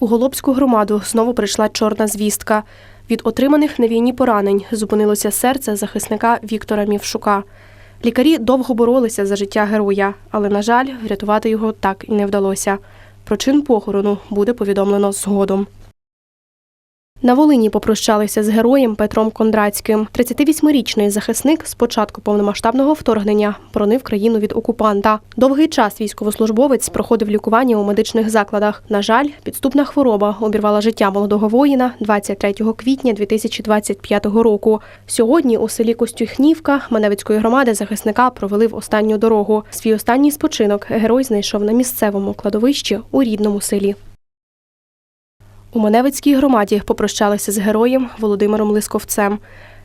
У Голобську громаду знову прийшла чорна звістка. Від отриманих на війні поранень зупинилося серце захисника Віктора Мівшука. Лікарі довго боролися за життя героя, але, на жаль, врятувати його так і не вдалося. Про чин похорону буде повідомлено згодом. На Волині попрощалися з героєм Петром Кондратським. 38-річний захисник з початку повномасштабного вторгнення боронив країну від окупанта. Довгий час військовослужбовець проходив лікування у медичних закладах. На жаль, підступна хвороба обірвала життя молодого воїна 23 квітня 2025 року. Сьогодні у селі Костюхнівка Маневицької громади захисника провели в останню дорогу. Свій останній спочинок герой знайшов на місцевому кладовищі у рідному селі. У Маневицькій громаді попрощалися з героєм Володимиром Лисковцем.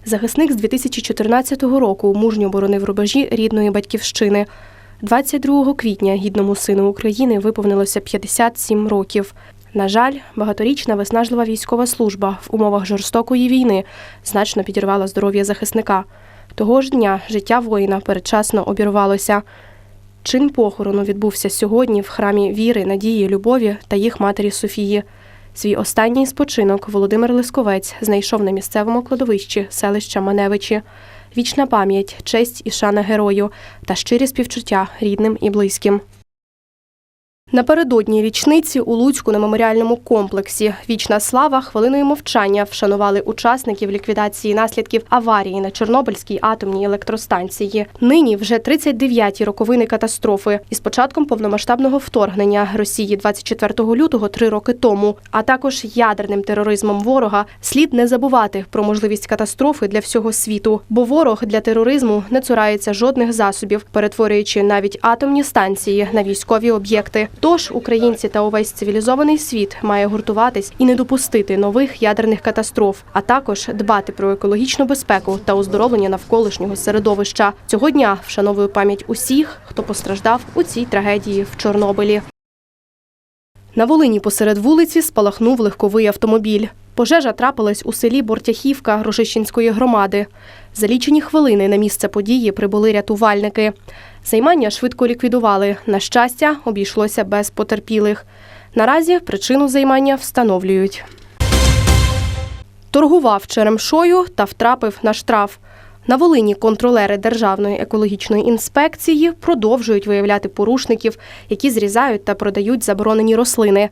Захисник з 2014 року мужньо боронив рубежі рідної батьківщини. 22 квітня гідному сину України виповнилося 57 років. На жаль, багаторічна виснажлива військова служба в умовах жорстокої війни значно підірвала здоров'я захисника. Того ж дня життя воїна передчасно обірвалося. Чин похорону відбувся сьогодні в храмі віри, надії, любові та їх матері Софії. Свій останній спочинок Володимир Лисковець знайшов на місцевому кладовищі селища Маневичі. Вічна пам'ять, честь і шана герою та щирі співчуття рідним і близьким. Напередодні річниці у Луцьку на меморіальному комплексі Вічна слава хвилиною мовчання вшанували учасників ліквідації наслідків аварії на Чорнобильській атомній електростанції. Нині вже 39-ті роковини катастрофи із початком повномасштабного вторгнення Росії 24 лютого три роки тому, а також ядерним тероризмом ворога. Слід не забувати про можливість катастрофи для всього світу, бо ворог для тероризму не цурається жодних засобів, перетворюючи навіть атомні станції на військові об'єкти. Тож українці та увесь цивілізований світ має гуртуватись і не допустити нових ядерних катастроф, а також дбати про екологічну безпеку та оздоровлення навколишнього середовища. Цього дня вшановую пам'ять усіх, хто постраждав у цій трагедії в Чорнобилі. На Волині посеред вулиці спалахнув легковий автомобіль. Пожежа трапилась у селі Бортяхівка Рожищенської громади. За лічені хвилини на місце події прибули рятувальники. Займання швидко ліквідували. На щастя, обійшлося без потерпілих. Наразі причину займання встановлюють. Торгував черемшою та втрапив на штраф. На Волині контролери Державної екологічної інспекції продовжують виявляти порушників, які зрізають та продають заборонені рослини.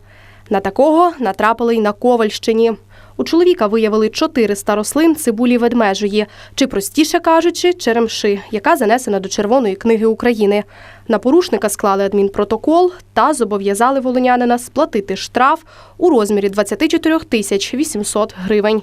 На такого натрапили й на Ковальщині. У чоловіка виявили 400 рослин цибулі ведмежої, чи простіше кажучи, черемши, яка занесена до Червоної книги України. На порушника склали адмінпротокол та зобов'язали волинянина сплатити штраф у розмірі 24 тисяч 800 гривень.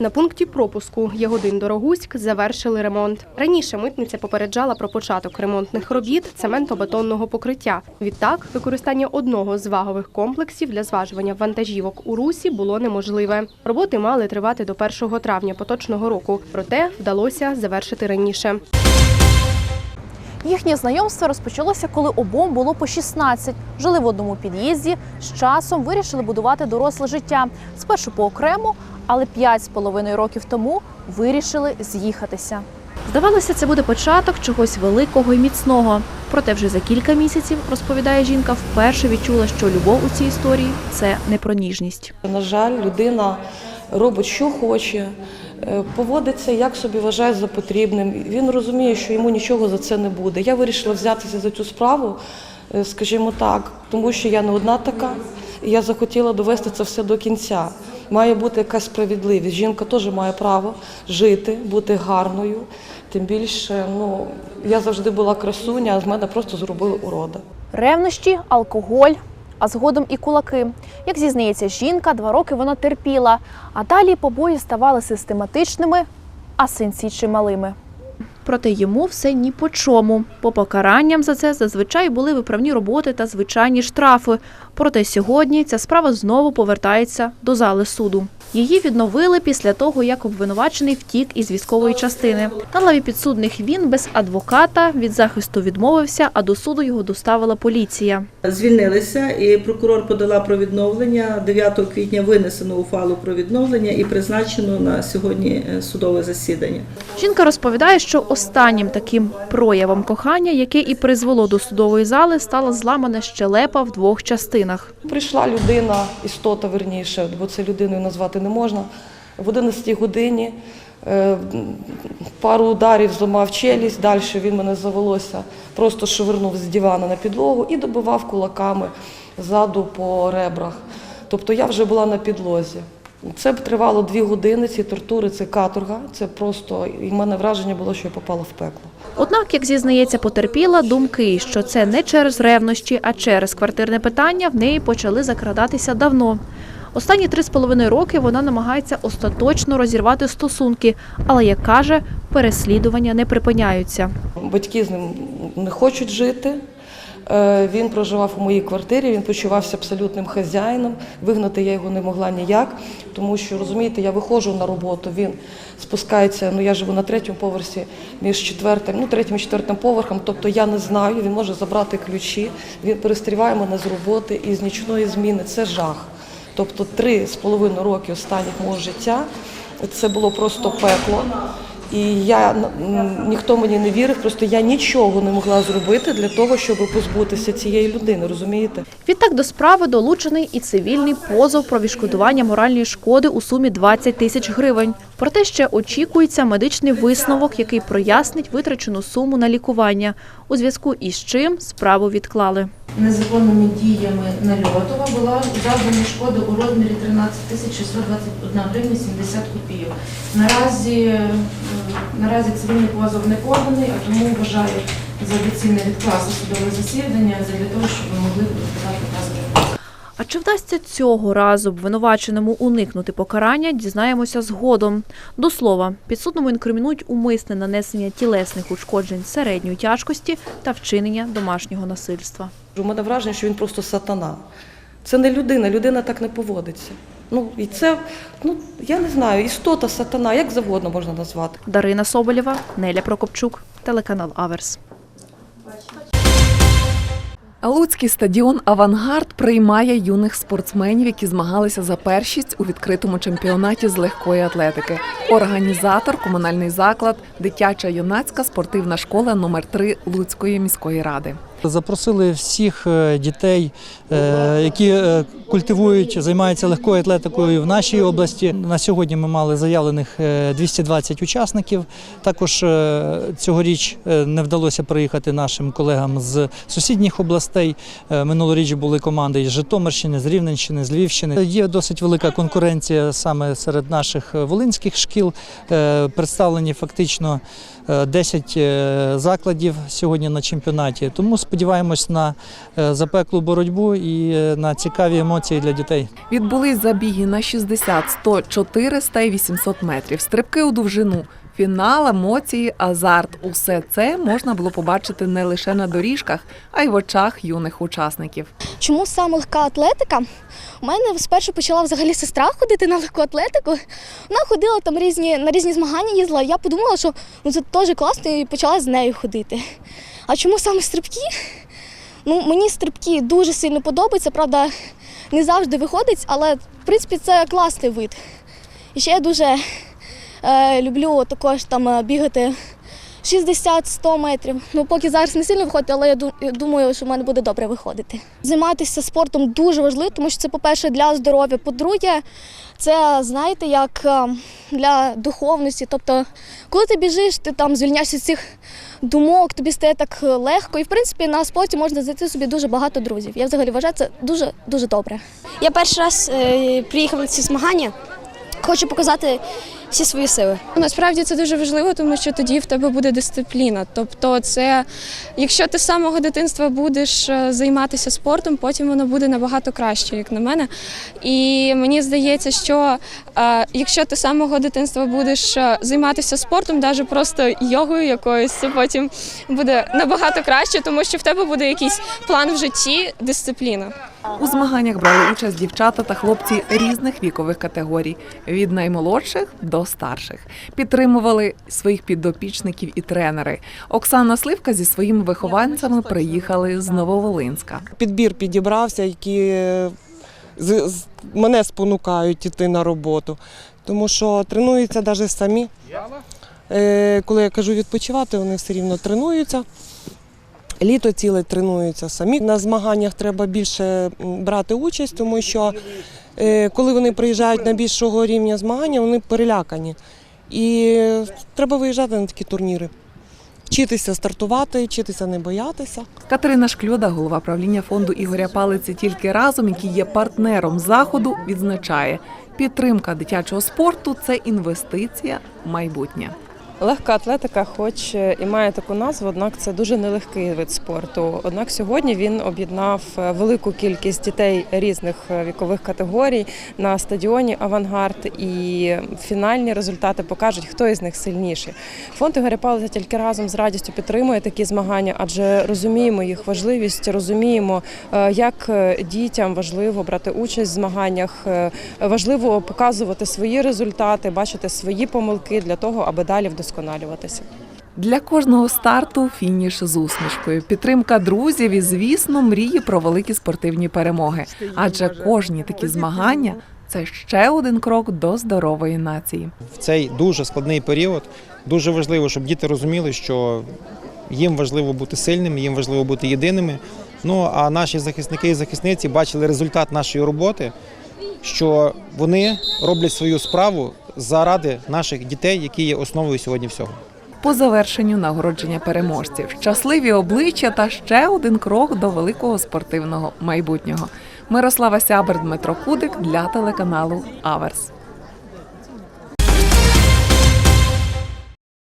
На пункті пропуску Ягодин Дорогуськ завершили ремонт. Раніше митниця попереджала про початок ремонтних робіт цементобетонного покриття. Відтак, використання одного з вагових комплексів для зважування вантажівок у русі було неможливе. Роботи мали тривати до 1 травня поточного року, проте вдалося завершити раніше. Їхнє знайомство розпочалося, коли обом було по 16. Жили в одному під'їзді. З часом вирішили будувати доросле життя. Спершу поокремо, але п'ять з половиною років тому вирішили з'їхатися. Здавалося, це буде початок чогось великого і міцного. Проте вже за кілька місяців, розповідає жінка, вперше відчула, що любов у цій історії це не про ніжність. На жаль, людина робить, що хоче, е, поводиться, як собі вважає за потрібним. Він розуміє, що йому нічого за це не буде. Я вирішила взятися за цю справу, е, скажімо так, тому що я не одна така, і я захотіла довести це все до кінця. Має бути якась справедливість. Жінка теж має право жити, бути гарною. Тим більше, ну я завжди була красуня, а з мене просто зробили урода. Ревнощі, алкоголь, а згодом і кулаки. Як зізнається жінка, два роки вона терпіла, а далі побої ставали систематичними, а синці чималими. Проте йому все ні по чому. По покаранням за це зазвичай були виправні роботи та звичайні штрафи. Проте сьогодні ця справа знову повертається до зали суду. Її відновили після того, як обвинувачений втік із військової частини. На лаві підсудних він без адвоката від захисту відмовився, а до суду його доставила поліція. Звільнилися, і прокурор подала про відновлення. 9 квітня винесено ухвалу про відновлення і призначено на сьогодні е, судове засідання. Жінка розповідає, що останнім таким проявом кохання, яке і призвело до судової зали, стала зламана щелепа в двох частинах. Прийшла людина, істота верніше, бо це людиною назвати не можна. В 11 годині е, пару ударів зламав челюсть, далі він мене за волосся просто швирнув з дивана на підлогу і добивав кулаками ззаду по ребрах. Тобто я вже була на підлозі. Це б тривало дві години, ці тортури, це каторга. Це просто і в мене враження було, що я попала в пекло. Однак, як зізнається потерпіла, думки, що це не через ревнощі, а через квартирне питання, в неї почали закрадатися давно. Останні три з половиною роки вона намагається остаточно розірвати стосунки, але як каже, переслідування не припиняються. Батьки з ним не хочуть жити. Е, Він проживав у моїй квартирі, він почувався абсолютним хазяїном. Вигнати я його не могла ніяк, тому що розумієте, я виходжу на роботу. Він спускається. Ну я живу на третьому поверсі між четвертим, ну третім і четвертим поверхом. Тобто я не знаю. Він може забрати ключі. Він перестріває мене з роботи і з нічної зміни. Це жах. Тобто три з половиною роки останніх мого життя це було просто пекло. І я ніхто мені не вірив, просто я нічого не могла зробити для того, щоб позбутися цієї людини, розумієте? Відтак до справи долучений і цивільний позов про відшкодування моральної шкоди у сумі 20 тисяч гривень. Проте ще очікується медичний висновок, який прояснить витрачену суму на лікування, у зв'язку із чим справу відклали. Незаконними діями Нальотова була завдана шкода у розмірі 13 тисяч 621 гривня 70 копійок. Наразі, е, наразі цивільний позов не поданий, а тому вважаю за доцільне відкласти судове засідання для того, щоб ми могли назву. А чи вдасться цього разу обвинуваченому уникнути покарання, дізнаємося згодом. До слова, підсудному інкримінують умисне нанесення тілесних ушкоджень середньої тяжкості та вчинення домашнього насильства. У мене враження, що він просто сатана. Це не людина, людина так не поводиться. Ну і це, ну я не знаю, істота сатана, як завгодно можна назвати. Дарина Соболєва, Неля Прокопчук, телеканал Аверс. Луцький стадіон Авангард приймає юних спортсменів, які змагалися за першість у відкритому чемпіонаті з легкої атлетики. Організатор комунальний заклад, дитяча юнацька спортивна школа номер 3 Луцької міської ради. Запросили всіх е, дітей, е, які е, культивують, займаються легкою атлетикою в нашій області. На сьогодні ми мали заявлених е, 220 учасників. Також цьогоріч не вдалося приїхати нашим колегам з сусідніх областей. Минулоріч були команди із Житомирщини, з Рівненщини, з Львівщини. Є досить велика конкуренція саме серед наших волинських шкіл. Представлені фактично 10 е, закладів сьогодні на чемпіонаті. Тому сподіваємось на е, запеклу боротьбу і е, на цікаві емоції для дітей. Відбулись забіги на 60, 100, 400 і 800 метрів, стрибки у довжину. Фінал, емоції, азарт усе це можна було побачити не лише на доріжках, а й в очах юних учасників. Чому саме легка атлетика? У мене спершу почала взагалі сестра ходити на легку атлетику. Вона ходила там різні, на різні змагання їздила. Я подумала, що ну, це теж класно і почала з нею ходити. А чому саме стрибки? Ну, мені стрибки дуже сильно подобаються, правда, не завжди виходить, але в принципі це класний вид. І ще я дуже люблю також там е, бігати 60-100 метрів. Ну, поки зараз не сильно виходить, але я думаю, що в мене буде добре виходити. Займатися спортом дуже важливо, тому що це, по-перше, для здоров'я. По-друге, це знаєте, як е, для духовності. Тобто, коли ти біжиш, ти там звільняєшся з цих думок, тобі стає так е, легко. І в принципі на спорті можна знайти собі дуже багато друзів. Я взагалі вважаю це дуже дуже добре. Я перший раз е, приїхав на ці змагання. Хочу показати всі свої сили. Насправді це дуже важливо, тому що тоді в тебе буде дисципліна. Тобто, це якщо ти з самого дитинства будеш е, займатися спортом, потім воно буде набагато краще, як на мене. І мені здається, що е, якщо ти з самого дитинства будеш е, займатися спортом, навіть просто йогою якоюсь, це потім буде набагато краще, тому що в тебе буде якийсь план в житті, дисципліна. У змаганнях брали участь дівчата та хлопці різних вікових категорій від наймолодших до старших. Підтримували своїх підопічників і тренери. Оксана Сливка зі своїми вихованцями приїхали з Нововолинська. підбір підібрався, які мене спонукають іти на роботу. Тому що тренуються навіть самі. Е, Коли я кажу відпочивати, вони все рівно тренуються. Літо ціле тренуються самі. На змаганнях треба більше брати участь, тому що е, коли вони приїжджають на більшого рівня змагання, вони перелякані. І треба виїжджати на такі турніри. Вчитися стартувати, вчитися не боятися. Катерина Шкльода, голова правління фонду Ігоря Палиці тільки разом, який є партнером заходу, відзначає, підтримка дитячого спорту це інвестиція в майбутнє. Легка атлетика, хоч і має таку назву, однак це дуже нелегкий вид спорту. Однак сьогодні він об'єднав е, велику кількість дітей різних е, вікових категорій на стадіоні Авангард, і фінальні результати покажуть, хто із них сильніший. Фонд Ігоря Палиця тільки разом з радістю підтримує такі змагання, адже розуміємо їх важливість, розуміємо, е, як е, дітям важливо брати участь в змаганнях, е, важливо показувати свої результати, бачити свої помилки для того, аби далі вдосконалюватися. Для кожного старту фініш з усмішкою, підтримка друзів і, звісно, мрії про великі спортивні перемоги. Адже кожні такі змагання це ще один крок до здорової нації. в цей дуже складний період дуже важливо, щоб діти розуміли, що їм важливо бути сильними, їм важливо бути єдиними. Ну а наші захисники і захисниці бачили результат нашої роботи, що вони роблять свою справу заради наших дітей, які є основою сьогодні всього. По завершенню нагородження переможців, щасливі обличчя та ще один крок до великого спортивного майбутнього. Мирослава Сябер, Дмитро Кудик для телеканалу Аверс.